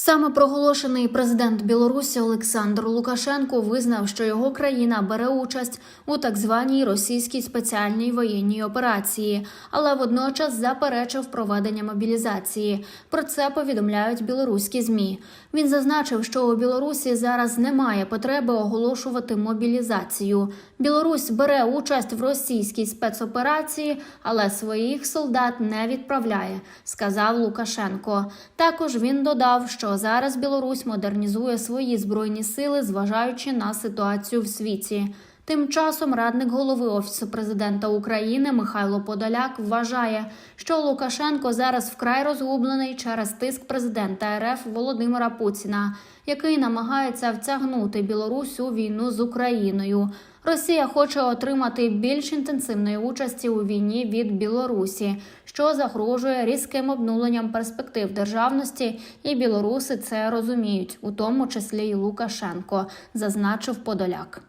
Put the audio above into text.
Саме проголошений президент Білорусі Олександр Лукашенко визнав, що його країна бере участь у так званій російській спеціальній воєнній операції, але водночас заперечив проведення мобілізації. Про це повідомляють білоруські змі. Він зазначив, що у Білорусі зараз немає потреби оголошувати мобілізацію. Білорусь бере участь в російській спецоперації, але своїх солдат не відправляє, сказав Лукашенко. Також він додав, що зараз Білорусь модернізує свої збройні сили, зважаючи на ситуацію в світі. Тим часом радник голови офісу президента України Михайло Подоляк вважає, що Лукашенко зараз вкрай розгублений через тиск президента РФ Володимира Путіна, який намагається втягнути Білорусь у війну з Україною. Росія хоче отримати більш інтенсивної участі у війні від Білорусі, що загрожує різким обнуленням перспектив державності, і білоруси це розуміють, у тому числі й Лукашенко, зазначив Подоляк.